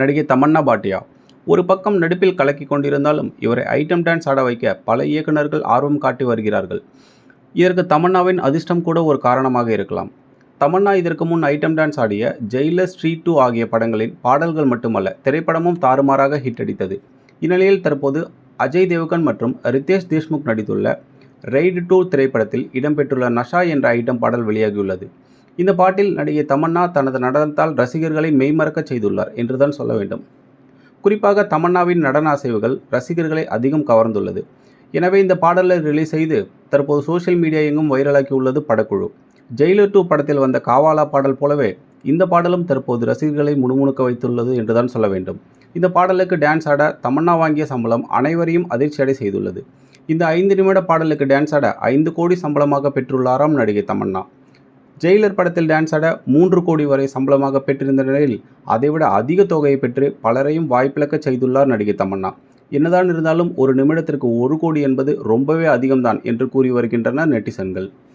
நடிகை தமன்னா பாட்டியா. ஒரு பக்கம் நடிப்பில் கலக்கி கொண்டிருந்தாலும் இவரை ஐட்டம் டான்ஸ் ஆட வைக்க பல இயக்குநர்கள் ஆர்வம் காட்டி வருகிறார்கள். இதற்கு தமன்னாவின் அதிர்ஷ்டம் கூட ஒரு காரணமாக இருக்கலாம். தமன்னா இதற்கு முன் ஐட்டம் டான்ஸ் ஆடிய ஜெயிலர் ஸ்ட்ரீட் டூ ஆகிய படங்களின் பாடல்கள் மட்டுமல்ல திரைப்படமும் தாறுமாறாக ஹிட் அடித்தது. இந்நிலையில் தற்போது அஜய் தேவ்கன் மற்றும் ரித்தேஷ் தேஷ்முக் நடித்துள்ள ரெய்டு டூ திரைப்படத்தில் இடம்பெற்றுள்ள நஷா என்ற ஐட்டம் பாடல் வெளியாகியுள்ளது. இந்த பாட்டில் நடிகை தமன்னா தனது நடனத்தால் ரசிகர்களை மெய்மறக்கச் செய்துள்ளார் என்றுதான் சொல்ல வேண்டும். குறிப்பாக தமன்னாவின் நடன அசைவுகள் ரசிகர்களை அதிகம் கவர்ந்துள்ளது. எனவே இந்த பாடலை ரிலீஸ் செய்து தற்போது சோஷியல் மீடியா எங்கும் வைரலாக்கியுள்ளது படக்குழு. ஜெயிலர் டூ படத்தில் வந்த காவாலா பாடல் போலவே இந்த பாடலும் தற்போது ரசிகர்களை முணுமுணுக்க வைத்துள்ளது என்றுதான் சொல்ல வேண்டும். இந்த பாடலுக்கு டான்ஸ் ஆட தமன்னா வாங்கிய சம்பளம் அனைவரையும் அதிர்ச்சியடை செய்துள்ளது. இந்த ஐந்து நிமிட பாடலுக்கு டான்ஸ் ஆட ஐந்து கோடி சம்பளமாக பெற்றுள்ளாராம் நடிகை தமன்னா. ஜெயிலர் படத்தில் டான்ஸ் ஆட மூன்று கோடி வரை சம்பளமாக பெற்றிருந்த நிலையில் அதைவிட அதிக தொகையை பெற்று பலரையும் வாய்ப்பிழக்க செய்துள்ளார் நடிகை தமன்னா. என்னதான் இருந்தாலும் ஒரு நிமிடத்திற்கு ஒரு கோடி என்பது ரொம்பவே அதிகம்தான் என்று கூறி வருகின்றனர் நெட்டிசன்கள்.